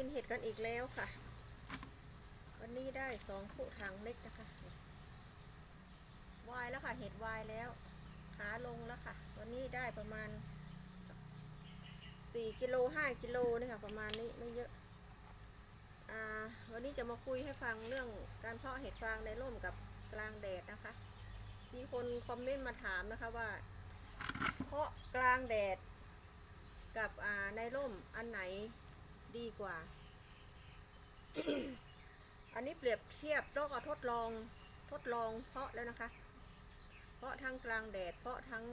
ตีนเห็ดกันอีกแล้วค่ะ วันนี้ได้สองคู่ทางเล็กนะคะวายแล้วค่ะ เห็ดวายแล้ว ขาลงแล้วค่ะ วันนี้ได้ประมาณสี่กิโลห้ากิโลนี่ค่ะ ประมาณนี้ไม่เยอะอ่าวันนี้จะมาคุยให้ฟังเรื่องการเพาะเห็ดฟางในร่มกับกลางแดดนะคะ มีคนคอมเมนต์มาถามนะคะว่า เพาะกลางแดดกับอ่าในร่มอันไหน ดีกว่า อันนี้เปรียบเทียบแล้วก็ทดลองทดลองเพาะแล้วนะคะ เพาะทั้งกลางแดด เพาะทั้ง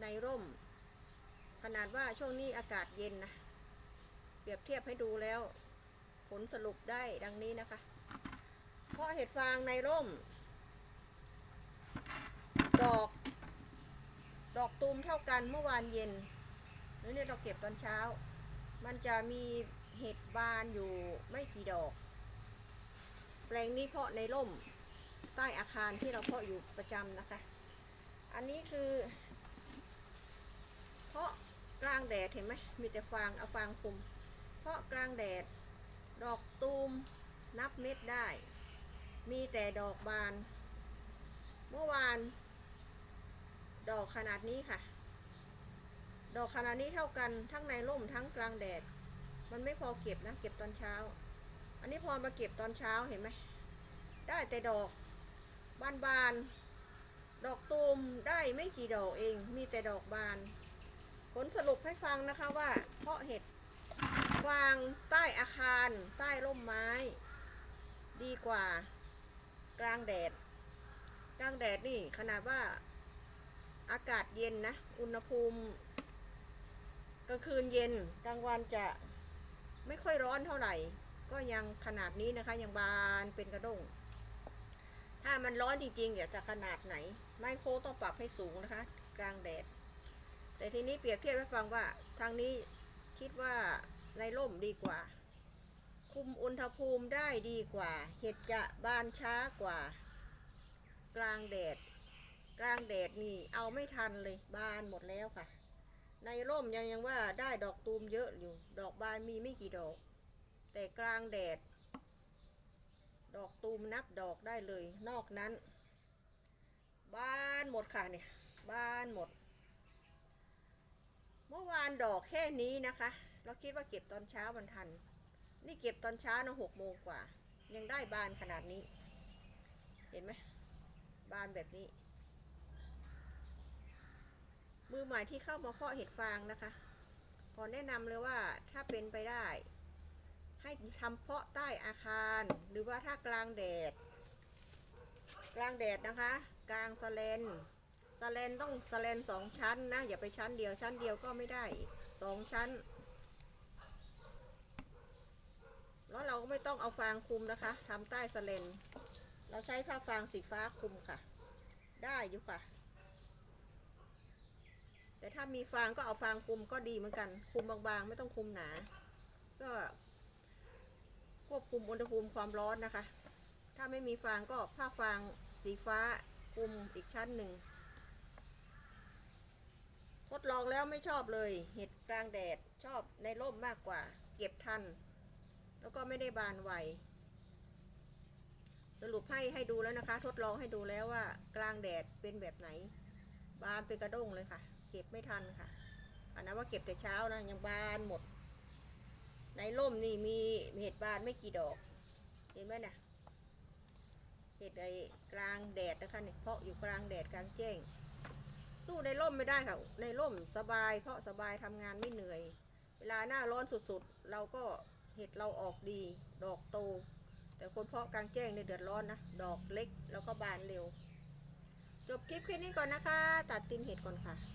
ในร่ม ขนาดว่าช่วงนี้อากาศเย็นนะ เปรียบเทียบให้ดูแล้ว ผลสรุปได้ดังนี้นะคะ เพาะเห็ดฟางในร่ม ดอก ดอกตูมเท่ากันเมื่อวานเย็นแล้วเนี่ยเราเก็บตอนเช้า มันจะมีเห็ดบานอยู่ไม่กี่ดอก แปลงนี้เพาะในร่มใต้อาคารที่เราเพาะอยู่ประจำนะคะ อันนี้คือ เพาะกลางแดดเห็นไหมมีแต่ฟางเอาฟางคุม เพาะกลางแดด ดอกตูมนับเม็ดได้ มีแต่ดอกบาน เมื่อวาน ดอกขนาดนี้ค่ะ ดอกขนาดนี้เท่ากันทั้งในร่มทั้งกลางแดด มันไม่พอเก็บนะ เก็บตอนเช้า อันนี้พอมาเก็บตอนเช้าเห็นไหม ได้แต่ดอกบานบานดอกตูมได้ไม่กี่ดอกเอง มีแต่ดอกบาน ผลสรุปให้ฟังนะคะว่า เพาะเห็ดฟางใต้อาคาร ใต้ร่มไม้ ดีกว่า กลางแดด กลางแดดนี่ขนาดว่าอากาศเย็นนะ อุณหภูมิ ลางคืนเย็นกลางวันจะไม่ค่อยร้อนเท่าไหร่ ก็ยังขนาดนี้นะคะยังบานเป็นกระด้งถ้ามันร้อนจริงๆเดี๋ยวจะขนาดไหน ไมโครต้องปรับให้สูงนะคะ กลางแดด แต่ทีนี้เปรียบเทียบให้ฟังว่าทางนี้คิดว่าในร่มดีกว่า คุมอุณหภูมิได้ดีกว่า เห็ดจะบานช้ากว่า กลางแดด กลางแดดนี่เอาไม่ทันเลยบานหมดแล้วค่ะ ในร่มยังยังว่าได้ดอกตูมเยอะอยู่ ดอกบานมีไม่กี่ดอก แต่กลางแดด ดอกตูมนับดอกได้เลย นอกนั้น บานหมดค่ะเนี่ย บานหมด เมื่อวานดอกแค่นี้นะคะ เราคิดว่าเก็บตอนเช้ามันทัน นี่เก็บตอนเช้านะหกโมงกว่า ยังได้บานขนาดนี้ เห็นไหมบานแบบนี้ มื อใหม่ที่เข้ามาเพาะเห็ดฟางนะคะ ขอแนะนำเลยว่าถ้าเป็นไปได้ ให้ทำเพาะใต้อาคาร หรือว่าถ้ากลางแดด กลางแดดนะคะ กลางสแลนสแลนต้องสแลนสองชั้นนะ อย่าไปชั้นเดียวชั้นเดียวก็ไม่ได้สองชั้น แล้วเราก็ไม่ต้องเอาฟางคุมนะคะทำใต้สแลนเราใช้ผ้าฟางสีฟ้าคุมค่ะ ได้อยู่ค่ะ แต่ถ้ามีฟางก็เอาฟางคลุมก็ดีเหมือนกันคลุมบางๆ ไม่ต้องคลุมหนา ก็ควบคุมอุณหภูมิความร้อนนะคะ ถ้าไม่มีฟางก็ผ้าฟางสีฟ้าคลุมอีกชั้นหนึ่งทดลองแล้วไม่ชอบเลย เห็ดกลางแดดชอบในร่มมากกว่า เก็บทัน แล้วก็ไม่ได้บานไวสรุปให้ให้ดูแล้วนะคะ ทดลองให้ดูแล้วว่ากลางแดดเป็นแบบไหน บานเป็นกระด้งเลยค่ะ เก็บไม่ทันค่ะอันนั้นว่าเก็บแต่เช้านะยังบานหมด ในร่มนี่มีเห็ดบานไม่กี่ดอก เห็นไหมนะเห็ดไอ้กลางแดดนะคะเนี่ยเพาะอยู่กลางแดดกลางแจ้ง สู้ในร่มไม่ได้ค่ะ ในร่มสบาย เพราะสบายทำงานไม่เหนื่อย เวลาหน้าร้อนสุดๆ เราก็เห็ดเราออกดี ดอกโต แต่คนเพาะกลางแจ้งในยเดือดร้อนนะ ดอกเล็กแล้วก็บานเร็ว จบคลิปแค่นี้ก่อนนะคะ ตัดตินเห็ดก่อนค่ะ